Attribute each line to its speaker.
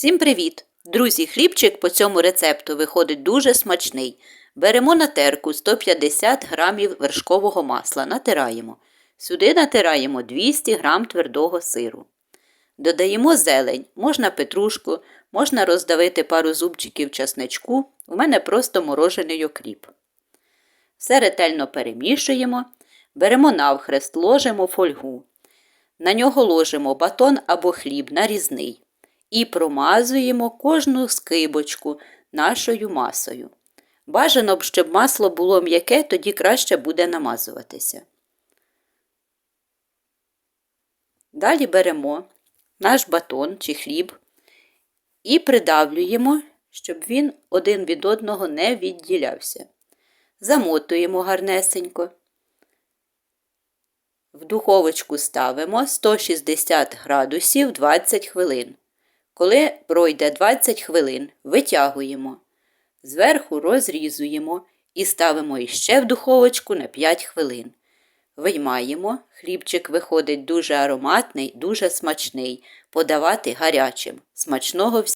Speaker 1: Всім привіт! Друзі, хлібчик по цьому рецепту виходить дуже смачний. Беремо на терку 150 грамів вершкового масла, натираємо. Сюди натираємо 200 грам твердого сиру. Додаємо зелень, можна петрушку, можна роздавити пару зубчиків часничку, у мене просто морожений окріп. Все ретельно перемішуємо, беремо навхрест, ложимо фольгу. На нього ложимо батон або хліб нарізний і промазуємо кожну скибочку нашою масою. Бажано б, щоб масло було м'яке, тоді краще буде намазуватися. Далі беремо наш батон чи хліб і придавлюємо, щоб він один від одного не відділявся. Замотуємо гарнесенько. В духовочку ставимо 160 градусів 20 хвилин. Коли пройде 20 хвилин, витягуємо. Зверху розрізуємо і ставимо іще в духовочку на 5 хвилин. Виймаємо, хлібчик виходить дуже ароматний, дуже смачний. Подавати гарячим. Смачного всім!